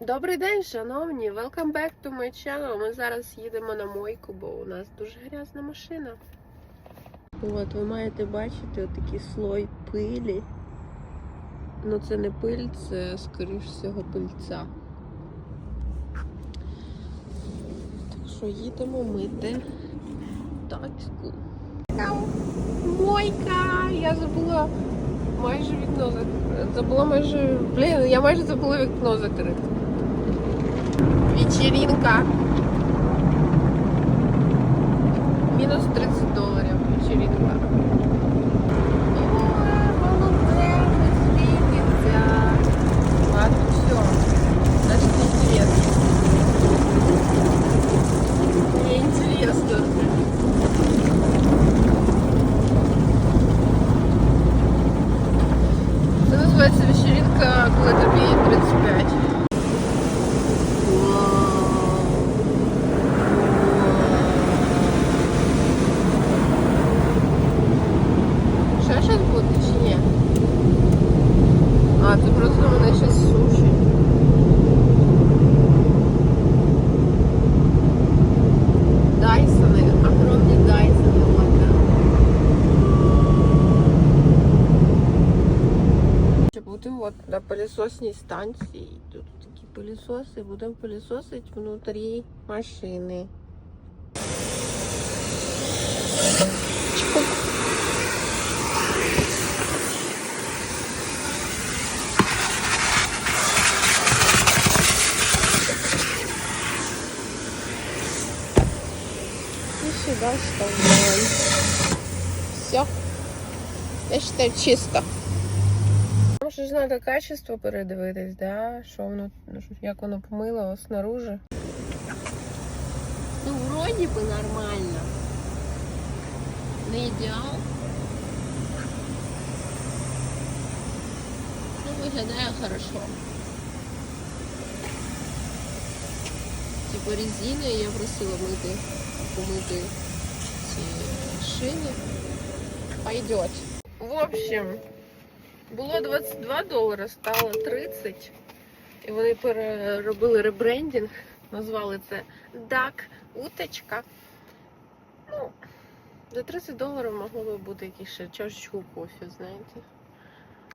Добрий день, шановні! Welcome back to my channel. Ми зараз їдемо на мойку, бо у нас дуже грязна машина. От ви маєте бачити отакий слой пилі. Ну це не пиль, це скоріш всього пильця. Так що їдемо мити тачку. Мойка! Я забула майже вікно закрити. Забула майже. Блін, я майже забула вікно закрити. Вечеринка. Мінус 30 доларів вечеринка. Ой, голубенько світиться. Ладно, все. Значит, неинтересно. Мне интересно. Це називається вечеринка, коли тобі 35. А, просто мене ще суші. Дайсони, огромні дайсони. Ще будемо от на пилісосній станції. Тут такі пилісоси, будемо пилісосити внутрі машини. И сюда вставляем. Все. Я считаю, чисто. Може ж треба качество передивитись, да? Що воно, ну, як воно помило снаружи. Ну, вроді би нормально. Не ідеал. Ну, виглядає хорошо. Типу резиною я просила мити, помити ці шини. Пойдет. В общем, було 22 долари, стало 30. І вони переробили ребрендінг, назвали це Duck Уточка. Ну, за 30 доларів могло би бути якісь ще чашечку кофе, знаєте.